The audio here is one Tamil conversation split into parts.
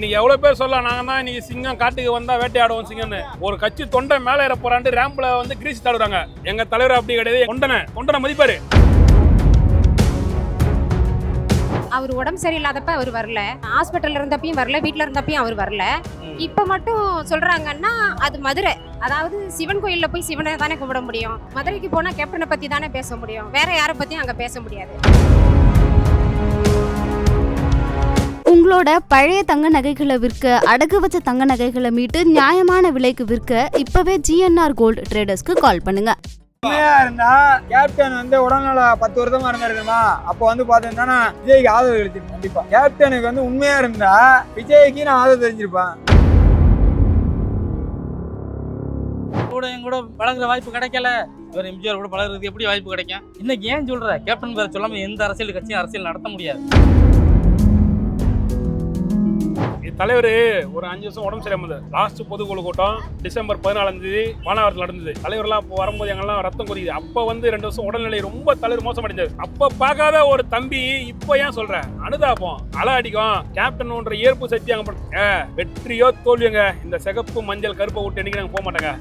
இன்னைக்கு எவ்வளவு பேர் சொல்லலாம் நாங்க தான் இன்னைக்கு சிங்கம் காட்டுக்கு வந்தா வேட்டையாடுவோம் சிங்கம்னு. ஒரு கட்சி தொண்டை மேல ஏற போறாண்டு ரேம்ப்ல வந்து கிரீஸ் தடுறாங்க எங்க தலைவர் அப்படி கிடையாது தொண்டனை தொண்டனை மதிப்பாரு. அவர் உடம்பு சரியில்லாதப்ப அவர் வரல. ஹாஸ்பிட்டல்ல இருந்தப்பையும் வரல வீட்ல இருந்தப்பையும் அவர் வரல. இப்ப மட்டும் சொல்றாங்கன்னா அது மதுரை. அதாவது சிவன் கோயில்ல போய் சிவனை தானே கும்பிட முடியும். மதுரைக்கு போனா கேப்டனை பத்தி தானே பேச முடியும். வேற யாரை பத்தியும் அங்க பேச முடியாது. உங்களோட பழைய தங்க நகைகளை விற்க அடகு வச்ச தங்க நகைகளை மீட்டு நியாயமான விலைக்கு விற்க இப்பவே ஜிஎன்ஆர் கோல்டு ட்ரேடர்ஸ்க்கு கால் பண்ணுங்க. உண்மையா இருந்தா கேப்டன் வந்து உடல்நல பத்து வருஷமா இருந்தாருமா அப்போ வந்து பாத்தீங்கன்னா விஜய்க்கு ஆதரவு தெரிஞ்சிருப்பேன் கண்டிப்பா. கேப்டனுக்கு வந்து உண்மையா இருந்தா விஜய்க்கு நான் ஆதரவு தெரிஞ்சிருப்பேன். கூட என் கூட பழகுற வாய்ப்பு கிடைக்கல. இவர் எம்ஜிஆர் கூட பழகுறதுக்கு எப்படி வாய்ப்பு கிடைக்கும்? இன்னைக்கு ஏன் சொல்ற? கேப்டன் பேர சொல்லாம எந்த அரசியல் கட்சியும் அரசியல் நடத்த முடியாது. தலைவர் ஒரு அஞ்சு வருஷம் உடம்பு சரியாம லாஸ்ட் பொதுக்குழு கூட்டம் டிசம்பர் பதினாலாம் தேதி மாநகரத்தில் நடந்தது. தலைவர்லாம் அப்போ வரும்போது எங்கெல்லாம் ரத்தம் கொதிக்குது. அப்போ வந்து ரெண்டு வருஷம் உடல்நிலை ரொம்ப தலைவர் மோசமடைஞ்சது அப்போ பார்க்காத ஒரு தம்பி இப்போ ஏன் சொல்கிறேன் அனுதாபம் அலை அடிக்கும். கேப்டன் ஒன்ற ஏற்பு சக்தி அங்கே வெற்றியோ தோல்வியோங்க. இந்த சிகப்பு மஞ்சள் கருப்பை விட்டு என்னைக்கு நாங்கள் போக மாட்டாங்க.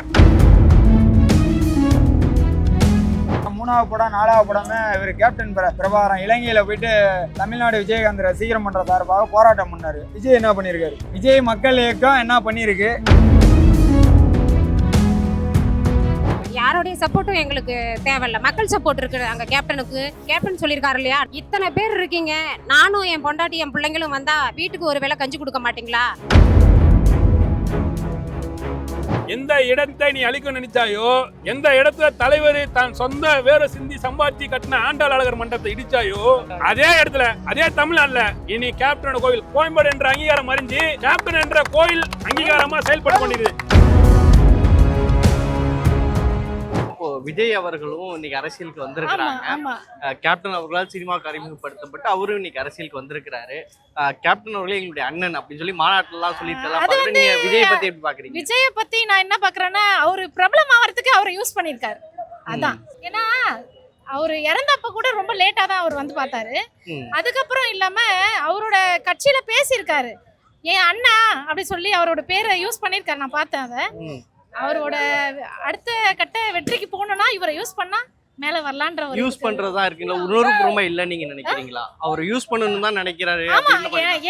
மூணாவது படம் நாலாவது படமே இவர் கேப்டன் பிர- பிரபாகரன். இலங்கையில போயிட்டு தமிழ்நாடு விஜயகாந்த் ரசிகரம் பண்ற சார்பாக போராட்டம் பண்ணாரு. விஜய் என்ன பண்ணியிருக்காரு விஜய் மக்கள் இயக்கம் என்ன பண்ணியிருக்கு யாருடைய சப்போர்ட்டும் எங்களுக்கு தேவையில்ல. மக்கள் சப்போர்ட் இருக்கு அங்க கேப்டனுக்கு கேப்டன் சொல்லியிருக்காரு இல்லையா? இத்தனை பேர் இருக்கீங்க. நானும் என் பொண்டாட்டி என் பிள்ளைங்களும் வந்தா வீட்டுக்கு ஒரு வேளை கஞ்சி கொடுக்க மாட்டீங்களா? எந்த இடத்தை நீ அழிக்க நினைச்சாயோ எந்த இடத்துல தலைவர் தான் சொந்த வேற சிந்தி சம்பாதிச்சு கட்டின ஆண்டாள் அழகர் மண்டபத்தை இடிச்சாயோ அதே இடத்துல அதே தமிழ்நாடுல இனி கேப்டன் கோவில் கோயம்பேடு என்ற அங்கீகாரம் அறிஞ்சு கேப்டன் என்ற கோயில் அங்கீகாரமா செயல்பட்டு கொண்டிருக்கு விஜய் அவர்களும் இன்னைக்கு அரசியலுக்கு வந்திருக்கிறாங்க. கேப்டன் அவர்களால் சினிமாவுக்கு அறிமுகப்படுத்தப்பட்டு அவரும் இன்னைக்கு அரசியலுக்கு வந்திருக்கிறாரு. கேப்டன் அவர்களே எங்களுடைய அண்ணன் அப்படின்னு சொல்லி மாநாட்டுலாம் சொல்லிட்டு நீங்க விஜய் பத்தி எப்படி பாக்குறீங்க? விஜய பத்தி நான் என்ன பாக்குறேன்னா அவரு பிரபலம் ஆகிறதுக்கு அவர் யூஸ் பண்ணிருக்காரு அதான். ஏன்னா அவர் இறந்தப்ப கூட ரொம்ப லேட்டா தான் அவர் வந்து பார்த்தாரு. அதுக்கப்புறம் இல்லாம அவரோட கட்சியில பேசியிருக்காரு. என் அண்ணா? அப்படி சொல்லி அவரோட பேரை யூஸ் பண்ணியிருக்காரு. நான் பார்த்தேன் அதை. அவரோட அடுத்த கட்ட வெற்றிக்கு போகணும்னா இவரை யூஸ் பண்ணா மேல வரலான்ற ஒரு யூஸ் பண்றதா இருக்குங்களா உணர்வு பூர்வமா இல்ல நீங்க நினைக்கிறீங்களா? அவர் யூஸ் பண்ணணும் தான் நினைக்கிறாரு ஆமா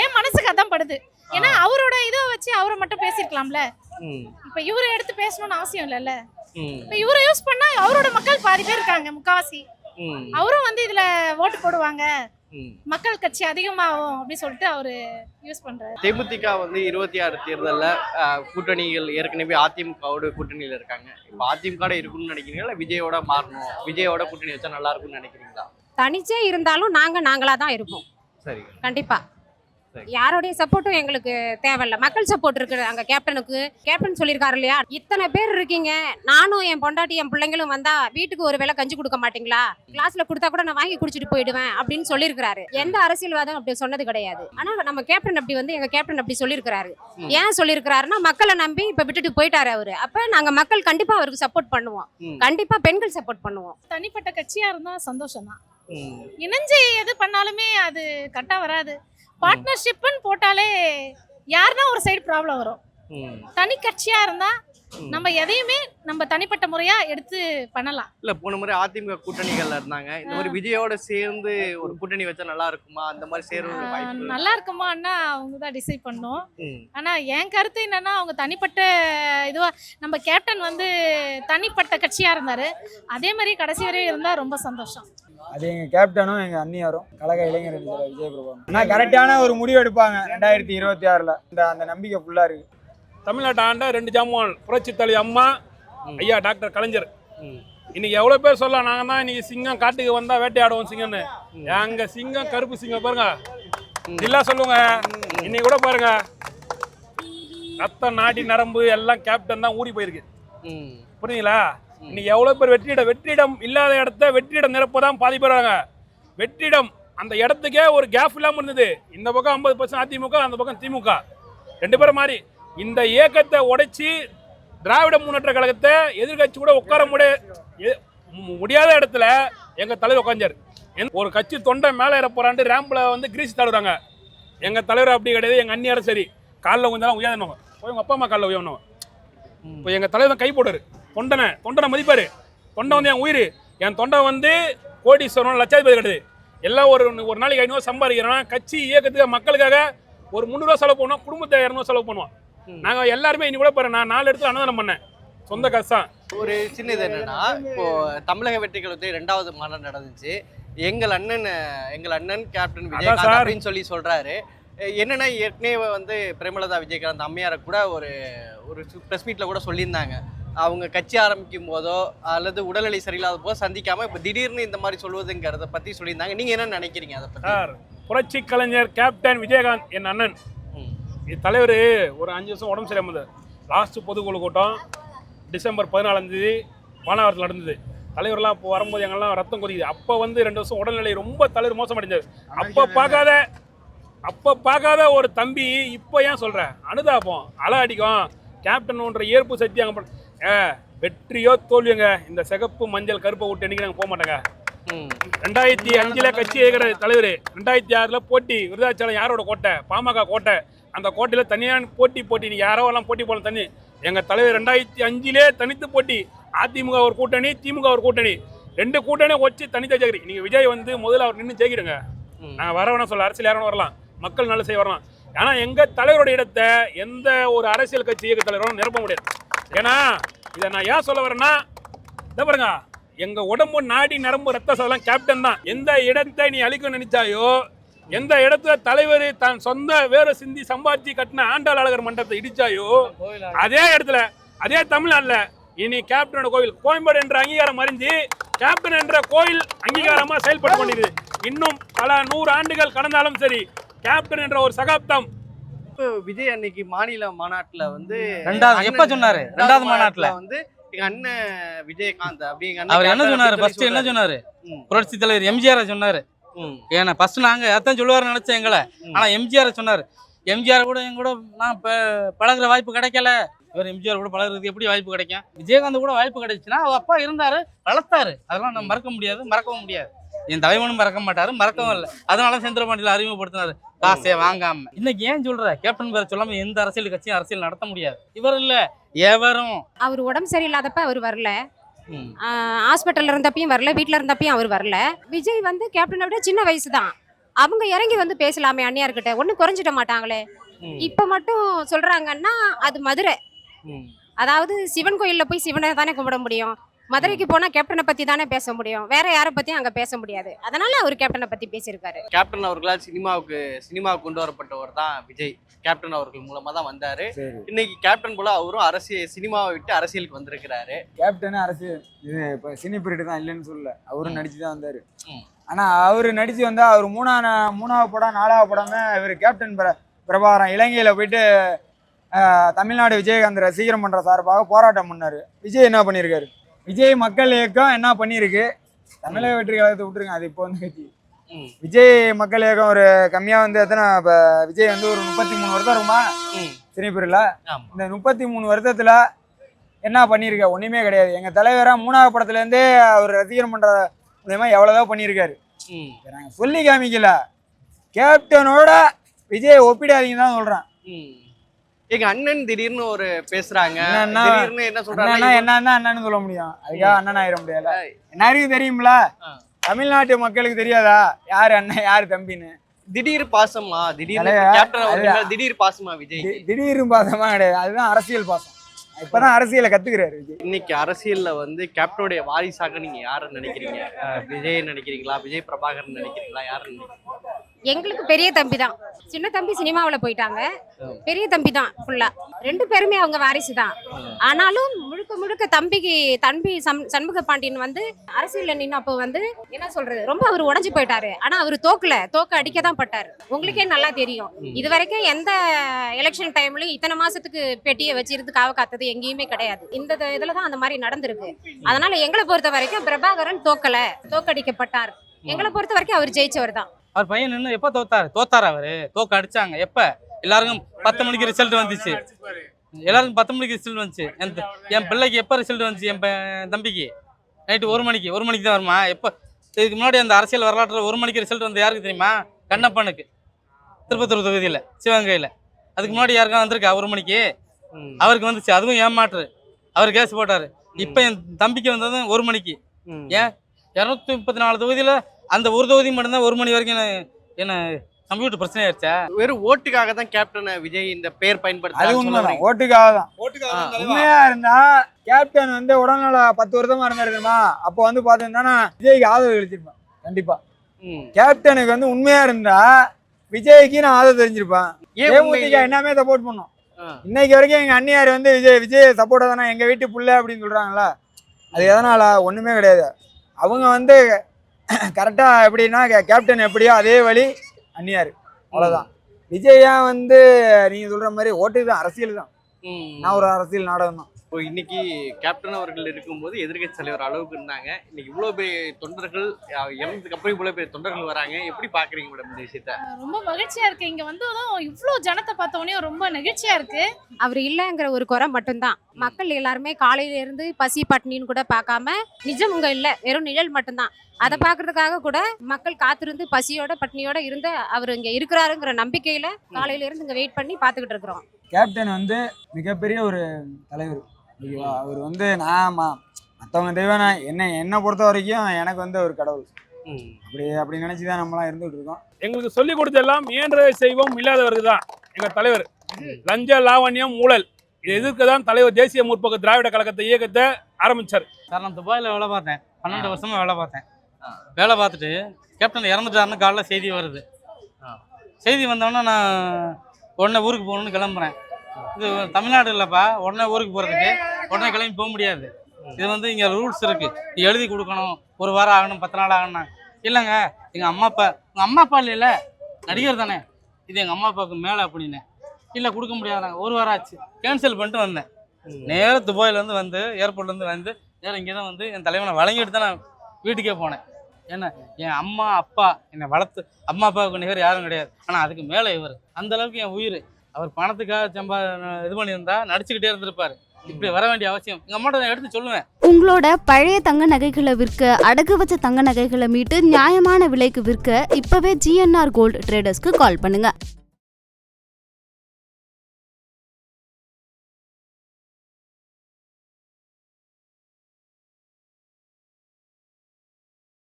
என் மனசுக்கு அதான் படுது. ஏன்னா அவரோட இதை வச்சு அவரை மட்டும் பேசியிருக்கலாம்ல? ம், இப்ப இவரை எடுத்து பேசணும்னு அவசியம் இல்லைல்ல? இப்ப இவரை யூஸ் பண்ணா அவரோட மக்கள் பாதி பேர் இருக்காங்க முக்காவாசி. அவரும் வந்து இதுல ஓட்டு போடுவாங்க. மக்கள் கட்சி அதிகமாகும் அப்படின்னு சொல்லிட்டு அவரு யூஸ் பண்றாரு. தேமுதிக வந்து இருபத்தி ஆறு தேர்தல்ல கூட்டணிகள் ஏற்கனவே அதிமுகவோட கூட்டணியில இருக்காங்க. இப்போ அதிமுக இருக்கணும்னு நினைக்கிறீங்களா? விஜயோட மாறணும்? விஜயோட கூட்டணி வச்சா நல்லா இருக்கும்னு நினைக்கிறீங்களா? தனிச்சே இருந்தாலும் நாங்க நாங்களா தான் இருப்போம். சரி கண்டிப்பா. யாருடைய சப்போர்ட்டும் எங்களுக்கு தேவையில்ல. மக்கள் சப்போர்ட் இருக்கு அங்க கேப்டனுக்கு கேப்டன் சொல்லியிருக்காரு இல்லையா? இத்தனை பேர் இருக்கீங்க. நானும் என் பொண்டாட்டி என் பிள்ளைங்களும் வந்தா வீட்டுக்கு ஒரு வேளை கஞ்சி கொடுக்க மாட்டீங்களா? கிளாஸ்ல கொடுத்தா கூட நான் வாங்கி குடிச்சிட்டு போயிடுவேன் அப்படின்னு சொல்லியிருக்காரு எந்த அரசியல்வாதம் அப்படி சொன்னது கிடையாது. ஆனா நம்ம கேப்டன் அப்படி வந்து எங்க கேப்டன் அப்படி சொல்லியிருக்காரு ம். ஏன் சொல்லியிருக்காருன்னா மக்களை நம்பி இப்ப விட்டுட்டு போயிட்டாரு அவரு. அப்ப நாங்க மக்கள் கண்டிப்பா அவருக்கு சப்போர்ட் பண்ணுவோம். கண்டிப்பா பெண்கள் சப்போர்ட் பண்ணுவோம். தனிப்பட்ட கட்சியா இருந்தா சந்தோஷம் தான். இணைஞ்சு எது பண்ணாலுமே அது கரெக்டா வராது. பார்ட்னர்ஷிப்னு போட்டாலே யாருன்னா ஒரு சைடு ப்ராப்ளம் வரும். தனி கட்சியா இருந்தா. நம்ம எதையுமே நம்ம தனிப்பட்ட முறையா எடுத்து பண்ணலாம். இல்ல போன முறை அதிமுக கூட்டணிகள்ல இருந்தாங்க. இந்த மாதிரி விஜயோட சேர்ந்து ஒரு கூட்டணி வச்சா நல்லா இருக்குமா? அந்த மாதிரி வாய்ப்பு. நல்லா இருக்குமான்னா அவங்க தான் டிசைட் பண்ணும். ஆனா என் கருத்து என்னன்னா அவங்க தனிப்பட்ட இதுவா நம்ம கேப்டன் வந்து தனிப்பட்ட கட்சியா இருந்தாரு. அதே மாதிரி கடைசி வரையும் இருந்தா ரொம்ப சந்தோஷம். அது எங்க கேப்டனும் எங்க அண்ணியாரும் கழக இளைஞர் அணியில விஜய் பிரபாகரன் ஆனா கரெக்டான ஒரு முடிவு எடுப்பாங்க ரெண்டாயிரத்தி இருபத்தி ஆறுல. இந்த அந்த நம்பிக்கை ஃபுல்லா இருக்கு. தமிழ்நாட்டு ஆண்ட ரெண்டு ஜாமான் புரட்சி தலைவி அம்மா. ஐயா டாக்டர் கலைஞர். ம், இன்னைக்கு எவ்வளவு பேர் சொல்லலாம் நாங்க தான் இன்னைக்கு சிங்கம் காட்டுக்கு வந்தா வேட்டையாடுவோம் சிங்கம்னு. ம். எங்க சிங்கம் கருப்பு சிங்கம் பாருங்க. இல்லா சொல்லுங்க. இன்னைக்கு கூட பாருங்க. ரத்தம் நாடி நரம்பு எல்லாம் கேப்டன் தான் ஊறி போயிருக்கு. ம், புரியுங்களா இன்னைக்கு எவ்வளவு பேர் வெற்றிடம் வெற்றிடம் இல்லாத இடத்த வெற்றிடம் நிரப்பதான் பாதி பேர் வராங்க. வெற்றிடம் அந்த இடத்துக்கே ஒரு கேப் இல்லாம இருந்தது. இந்த பக்கம் ஐம்பது பர்சன்ட் அதிமுக அந்த பக்கம் திமுக. ரெண்டு பேரும் மாறி. இந்த இயக்கத்தை உடைச்சி திராவிட முன்னேற்ற கழகத்தை எதிர்கட்சி கூட உட்கார முடிய முடியாத இடத்துல எங்க தலைவர் உட்காந்தார் ஒரு கட்சி தொண்டை மேலே ஏற போறாண்டு ரேம்ப்ல வந்து கிரீஸ் தடுறாங்க எங்க தலைவர் அப்படி கிடையாது எங்க அந்நியாரும் சரி. காலில் கொஞ்சம் உயர்ந்தவங்க. போய் உங்கள் அப்பா அம்மா காலில் உயர்ந்தவங்க. இப்போ எங்கள் தலைவர் தான் கை போடுறாரு தொண்டனை தொண்டனை மதிப்பாரு. தொண்டை வந்து என் உயிர். என் தொண்டை வந்து கோடீஸ்வரன் லட்சாதிபதி கிடையாது. எல்லாம் ஒரு ஒரு நாளைக்கு ஐநூறு சம்பாதிக்கிறோம் கட்சி இயக்கத்துக்கு மக்களுக்காக ஒரு முந்நூறுவா செலவு பண்ணுவோம் குடும்பத்தை இரநூறு செலவு பண்ணுவோம் நாங்கள் எல்லாருமே இன்னி கூட பாரு நான் நாலு இடத்துல அன்னதானம் பண்ணேன். சொந்த காசு தான். ஒரு சின்ன இது என்னன்னா இப்போ தமிழக வெற்றி கழகத்தில் ரெண்டாவது மாநாடு நடந்துச்சு. எங்கள் அண்ணன் எங்கள் அண்ணன் கேப்டன் விஜயகாந்த். அப்படின்னு சொல்லி சொல்றாரு. என்னன்னா ஏற்கனவே வந்து பிரேமலதா விஜயகாந்த் அம்மையாரை கூட ஒரு ஒரு ப்ரெஸ் மீட்ல கூட சொல்லியிருந்தாங்க. அவங்க கட்சி ஆரம்பிக்கும் போதோ அல்லது உடல்நிலை சரியில்லாத போதோ சந்திக்காம இப்போ திடீர்னு இந்த மாதிரி சொல்வதுங்கிறத பத்தி சொல்லியிருந்தாங்க. நீங்க என்ன நினைக்கிறீங்க அதை பத்தி? சார் புரட்சி கலைஞர் கேப்டன் விஜயகாந்த் என் அண்ணன். தலைவர் ஒரு அஞ்சு வருஷம் உடம்பு சரியாமது லாஸ்ட் பொதுக்குழு கூட்டம் டிசம்பர் பதினாலாம் தேதி மாநகரத்தில் நடந்தது. தலைவர்லாம் இப்போ வரும்போது எங்கெல்லாம் ரத்தம் கொதிக்குது. அப்போ வந்து ரெண்டு வருஷம் உடல்நிலை ரொம்ப தலைவர் மோசமடைஞ்சது அப்போ பார்க்காத அப்போ பார்க்காத ஒரு தம்பி இப்போ ஏன் சொல்ற? அனுதாபம் அலை அடிக்கும். கேப்டன் ஒன்ற ஏற்பு சக்தி அங்கே ஏ வெற்றியோ தோல்வியோங்க இந்த சிகப்பு மஞ்சள் கருப்பை விட்டு என்னைக்கு நாங்கள் போக மாட்டோங்க. ரெண்டாயிரத்தி அஞ்சுல கட்சி ஏகிற தலைவர் ரெண்டாயிரத்தி ஆறுல போட்டி விருதாச்சலம் யாரோட கோட்டை? பாமக கோட்டை. அந்த கோட்டையில தனியான போட்டி போட்டி நீ யாரோ எல்லாம் போட்டி போல தனி எங்க தலைவர் ரெண்டாயிரத்தி அஞ்சுலே தனித்து போட்டி. அதிமுக ஒரு கூட்டணி திமுக ஒரு கூட்டணி. ரெண்டு கூட்டணி வச்சு தனித்த ஜெயிக்கிறீங்க. நீங்க விஜய் வந்து முதல்ல அவர் நின்று ஜெயிக்கிடுங்க. நாங்க வர வேணாம் சொல்ல அரசியல் யாரும் வரலாம். மக்கள் நல்ல செய்ய வரலாம். ஆனா எங்க தலைவரோட இடத்தை எந்த ஒரு அரசியல் கட்சி இயக்க தலைவரும் நிரப்ப முடியாது. ஏன்னா இதை நான் ஏன் சொல்ல வரேன்னா இதை பாருங்க எங்க உடம்பு நாடி நரம்பு ரத்த சதெல்லாம் கேப்டன் தான். எந்த இடத்தை நீ அழிக்க நினைச்சாயோ எந்த இடத்துல தலைவர் தன் சொந்த வேற சிந்தி சம்பாதிச்சு கட்டின ஆண்டாள் அழகர் மண்டபத்தை இடிச்சாயோ அதே இடத்துல அதே தமிழ்நாட்டில் இனி கேப்டனோட கோவில் கோயம்பேடு என்ற அங்கீகாரம் அறிஞ்சு கேப்டன் என்ற கோயில் அங்கீகாரமா செயல்பட்டு கொண்டிருக்குது. இன்னும் பல நூறு ஆண்டுகள் கடந்தாலும் சரி கேப்டன் என்ற ஒரு சகாப்தம் இப்போ விஜய் அன்னைக்கு மாநில மாநாட்டுல வந்து ரெண்டாவது எப்ப சொன்னாரு? ரெண்டாவது மாநாட்டுல? வந்து எங்க அண்ணன் விஜயகாந்த் அப்படி எங்க அவர் என்ன சொன்னாரு? ஃபர்ஸ்ட் என்ன சொன்னாரு. புரட்சி தலைவர் எம்ஜிஆர் சொன்னாரு. ஏன்னா ஃபர்ஸ்ட் நாங்க அதான் சொல்லுவாரு நினைச்சேன் எங்களை. ம். ஆனா எம்ஜிஆர் சொன்னாரு. எம்ஜிஆர் கூட என் கூட நான் பழகுற வாய்ப்பு கிடைக்கல. இவர் எம்ஜிஆர் கூட பழகுறதுக்கு எப்படி வாய்ப்பு கிடைக்கும்? விஜயகாந்த் கூட வாய்ப்பு கிடைச்சுன்னா அவர் அப்பா இருந்தாரு வளர்த்தாரு. அதெல்லாம் நம்ம மறக்க முடியாது மறக்கவும் முடியாது. என் தலைவனும் மறக்க மாட்டாரு மறக்கவும் இல்லை. அதனால செந்திர பாண்டியில் அறிமுகப்படுத்தினாரு. காசே வாங்காம. இன்னைக்கு ஏன் சொல்ற? கேப்டன் பேரை சொல்லாம எந்த அரசியல் கட்சியும் அரசியல் நடத்த முடியாது. இவர் இல்ல எவரும். அவர் உடம்பு சரியில்லாதப்ப அவர் வரல. ஹாஸ்பிட்டல்ல இருந்தப்பையும் வரல வீட்டில் இருந்தப்பையும் அவர் வரல. விஜய் வந்து கேப்டனை விட சின்ன வயசு தான். அவங்க இறங்கி வந்து பேசலாமே அந்நியார்கிட்ட ஒன்றும் குறைஞ்சிட மாட்டாங்களே. இப்போ மட்டும் சொல்றாங்கன்னா அது மதுரை. அதாவது சிவன் கோயில்ல போய் சிவனை தானே கும்பிட முடியும். மதுரைக்கு போனா கேப்டனை பத்தி தானே பேச முடியும். வேற யாரை பத்தியும் அங்க பேச முடியாது. அதனால அவர் கேப்டனை பத்தி பேசியிருக்காரு. கேப்டன் அவர்களால் சினிமாவுக்கு சினிமாவுக்கு கொண்டு வரப்பட்டவர் தான் விஜய். கேப்டன் அவர்கள் மூலமா தான் வந்தாரு. இன்னைக்கு கேப்டன் போல அவரும் அரசியல் சினிமாவை விட்டு அரசியலுக்கு வந்திருக்கிறாரு. கேப்டன் அரசியல் இது இப்போ சினி பீரியட் தான் இல்லைன்னு சொல்லல. அவரும் நடிச்சு தான் வந்தாரு. ம். ஆனா அவர் நடிச்சு வந்தா அவர் மூணா மூணாவது படம் நாலாவது படமே இவர் கேப்டன் பிர பிரபாகரன் இலங்கையில போயிட்டு ஆஹ், தமிழ்நாடு விஜயகாந்த் ரசிகர் மன்ற சார்பாக போராட்டம் பண்ணாரு. விஜய் என்ன பண்ணியிருக்காரு? விஜய் மக்கள் இயக்கம் என்ன பண்ணியிருக்கு தமிழக வெற்றி கழகத்தை விட்டுருங்க அது இப்போ வந்து கட்சி. விஜய் மக்கள் இயக்கம் ஒரு கம்மியா வந்து எத்தனை இப்போ விஜய் வந்து ஒரு முப்பத்தி மூணு வருஷம் இருக்குமா ம். சினி பீரியட்ல ஆமா. இந்த முப்பத்தி மூணு வருஷத்துல என்ன பண்ணியிருக்க ஒண்ணுமே கிடையாது எங்க தலைவரா மூணாவது படத்துல இருந்தே அவர் ரசிகர் மன்ற மூலியமா எவ்வளவுதான் பண்ணியிருக்காரு ம். இதை நாங்க சொல்லி காமிக்கல கேப்டனோட விஜய் ஒப்பிடாதீங்கன்னு தான் சொல்றேன் ம். எங்க அண்ணன் திடீர்னு ஒரு பேசுறாங்க. திடீர்னு என்ன அண்ணனா சொல்றாங்க என்னன்னா அண்ணன்னு சொல்ல முடியும். அதுக்காக அண்ணன் ஆயிட முடியாது எல்லாருக்கும் தெரியும்ல. தமிழ்நாட்டு மக்களுக்கு தெரியாதா? யார் அண்ணன் யார் தம்பின்னு? திடீர் பாசமா மேல திடீர் பாசமா விஜய். தி- திடீர்னு பாசமா கிடையாது. அதுதான் அரசியல் பாசம். இப்பதான் அரசியலை கத்துக்கிறாரு விஜய். இன்னைக்கு அரசியல்ல வந்து கேப்டனுடைய வாரிசாக நீங்க யாரை நினைக்கிறீங்க? விஜய் நினைக்கிறீங்களா? விஜய் பிரபாகரன் நினைக்கிறீங்களா? யாரை நினைக்கிறீங்க? எங்களுக்கு பெரிய தம்பி தான் சின்ன தம்பி சினிமாவில் போயிட்டாங்க. பெரிய தம்பி தான் ஃபுல்லா ரெண்டு பேருமே அவங்க வாரிசு தான் ஆனாலும் முழுக்க முழுக்க தம்பிக்கு தம்பி சம் சண்முக பாண்டியன் வந்து அரசியல்ல நின்னப்போ வந்து என்ன சொல்றது ரொம்ப அவர் உடஞ்சு போயிட்டாரு. ஆனா அவர் தோக்கல. தோக்க அடிக்க தான் பட்டாரு. உங்களுக்கே நல்லா தெரியும். இது வரைக்கும் எந்த எலெக்ஷன் டைம்லயும் இத்தனை மாசத்துக்கு பெட்டியை வச்சிருந்து காவ காத்தது எங்கேயுமே கிடையாது. இந்த இதுல தான் அந்த மாதிரி நடந்திருக்கு. அதனால எங்களை பொறுத்த வரைக்கும் பிரபாகரன் தோக்கல. தோக்கடிக்கப்பட்டார். எங்களை பொறுத்த வரைக்கும் அவர் ஜெயிச்சவர் தான் அவர் பையன் நின்று எப்ப தோத்தாரு? தோத்தாரு அவரு. தோக்க அடிச்சாங்க. எப்ப? எல்லாருக்கும் பத்து மணிக்கு ரிசல்ட் வந்துச்சு. எல்லாருக்கும் பத்து மணிக்கு ரிசல்ட் வந்துச்சு. என் என் பிள்ளைக்கு எப்போ ரிசல்ட் வந்துச்சு? என் தம்பிக்கு. நைட்டு ஒரு மணிக்கு. ஒரு மணிக்கு தான் வருமா? எப்போ? இதுக்கு முன்னாடி அந்த அரசியல் வரலாற்றில் ஒரு மணிக்கு ரிசல்ட் வந்து யாருக்கு தெரியுமா? கண்ணப்பனுக்கு. திருப்பத்தூர் தொகுதியில் சிவகங்கையில். அதுக்கு முன்னாடி யாருக்கா வந்திருக்கா? ஒரு மணிக்கு. அவருக்கு வந்துச்சு. அதுவும் ஏமாற்று. அவர் கேஸ் போட்டாரு. இப்போ என் தம்பிக்கு வந்ததும் ஒரு மணிக்கு. ஏன்? இரநூத்தி முப்பத்தி நாலு தொகுதியில் அந்த ஒரு தொகுதி மட்டும்தான் ஒரு மணி வரைக்கும் என்ன- என்ன கம்ப்யூட்டர் பிரச்சனை ஆயிடுச்சா? வெறும் ஓட்டுக்காக தான் கேப்டன் விஜய் இந்த பேர் அது பயன்படுத்த உண்மைதான் ஓட்டுக்காக தான். உண்மையா இருந்தா கேப்டன் வந்து உடல்நல பத்து வருஷமா இருந்தாரு தெரியுமா? அப்போ வந்து பாத்தீங்கன்னா விஜய்க்கு ஆதரவு அளிச்சிருப்பேன். கண்டிப்பா. கேப்டனுக்கு வந்து உண்மையா இருந்தா விஜய்க்கு நான் ஆதரவு தெரிஞ்சிருப்பேன். உண்மையிலே? என்னமே சப்போர்ட் பண்ணோம். இன்னைக்கு வரைக்கும் எங்க அண்ணியார் வந்து விஜய் விஜய் சப்போர்ட் தானே எங்க வீட்டு புள்ள அப்படின்னு சொல்றாங்கல்ல. அது எதனால? ஒண்ணுமே கிடையாது. அவங்க வந்து கரெக்டா எப்படின்னா கே- கேப்டன் எப்படியோ அதே வழி அந்நியார் அவ்வளவுதான். விஜயா வந்து நீங்க சொல்ற மாதிரி ஓட்டு தான் அரசியல் தான். நான் ஒரு அரசியல் நாடகம் தான் இப்போ இன்னைக்கு கேப்டன் அவர்கள் இருக்கும்போது எதிர்க்கட்சி தலைவர் அளவுக்கு இருந்தாங்க. இன்னைக்கு இவ்வளோ பெரிய தொண்டர்கள் இறந்ததுக்கு அப்புறம் இவ்வளோ பெரிய தொண்டர்கள் வராங்க. எப்படி பாக்குறீங்க மேடம் இந்த விஷயத்த? ரொம்ப மகிழ்ச்சியா இருக்கு. இங்க வந்ததும் இவ்வளோ ஜனத்தை பார்த்த உடனே ரொம்ப நெகிழ்ச்சியா இருக்கு. அவர் இல்லைங்கிற ஒரு குறை மட்டும்தான். மக்கள் எல்லாருமே காலையில இருந்து பசி பட்டினின்னு கூட பார்க்காம நிஜம் இங்க இல்ல. வெறும் நிழல் மட்டும்தான். அதை பார்க்கறதுக்காக கூட மக்கள் காத்திருந்து பசியோட பட்னியோட இருந்து அவர் இங்க இருக்கிறாருங்கிற நம்பிக்கையில காலையில இருந்து இங்க வெயிட் பண்ணி பார்த்துக்கிட்டு இருக்கிறோம். கேப்டன் வந்து மிகப்பெரிய ஒரு தலைவர். ஓகேவா அவர் வந்து நான் ம- மத்தவங்க தெய்வம் நான் என்ன என்னை பொறுத்த வரைக்கும் எனக்கு வந்து ஒரு கடவுள். அப்படி அப்படி நினைச்சு தான் நம்மலாம் இருந்துகிட்டு இருக்கோம். எங்களுக்கு சொல்லிக் கொடுத்தெல்லாம் இயன்றதை செய்வோம் இல்லாதவர்கள் தான் எங்க தலைவர் லஞ்ச லாவண்யம் ஊழல். இதை எதிர்க்க தான் தலைவர் தேசிய முற்போக்கு திராவிட கழகத்தை இயக்கத்தை ஆரம்பிச்சார்? சார் நான் துபாயில் வேலை பார்த்தேன். பன்னெண்டு வருஷமா வேலை பார்த்தேன். வேலை பார்த்துட்டு கேப்டன் இறந்துட்டாருன்னு காலைல செய்தி வருது. செய்தி வந்தோடனே நான் உடனே ஊருக்கு போகணும்னு கிளம்புறேன். இது தமிழ்நாடு இல்லைப்பா உடனே ஊருக்கு போகிறதுக்கு உடனே கிளம்பி போக முடியாது. இது வந்து இங்கே ரூல்ஸ் இருக்குது எழுதி கொடுக்கணும். ஒரு வாரம் ஆகணும் பத்து நாள் ஆகணும்னா. இல்லைங்க எங்கள் அம்மா அப்பா உங்கள் அம்மா அப்பா இல்லைல்ல நடிகர் தானே. இது எங்கள் அம்மா அப்பாவுக்கு மேலே அப்படின்னு. இல்லை கொடுக்க முடியாதாங்க. ஒரு வாரம் ஆச்சு. கேன்சல் பண்ணிட்டு வந்தேன். நேராக துபாயிலேருந்து வந்து ஏர்போர்ட்லேருந்து வந்து நேரம் இங்கே தான் வந்து என் தலைவனை வழங்கிட்டு தான் நான் வீட்டுக்கே போனேன். ஏன்னா என் அம்மா அப்பா என்னை வளர்த்து அம்மா அப்பாவுக்கு நிகர் யாரும் கிடையாது. ஆனால் அதுக்கு மேலே இவர். அந்தளவுக்கு என் உயிர். அவர் பணத்துக்காக சம்பா இது பண்ணியிருந்தா நடிச்சுக்கிட்டே இருந்திருப்பாரு. இப்படி வர வேண்டிய அவசியம். எங்க அம்மாட்ட நான் எடுத்து சொல்லுவேன். உங்களோட பழைய தங்க நகைகளை விற்க அடகு வச்ச தங்க நகைகளை மீட்டு நியாயமான விலைக்கு விற்க இப்பவே ஜிஎன்ஆர் கோல்ட் ட்ரேடர்ஸ்க்கு கால் பண்ணுங்க.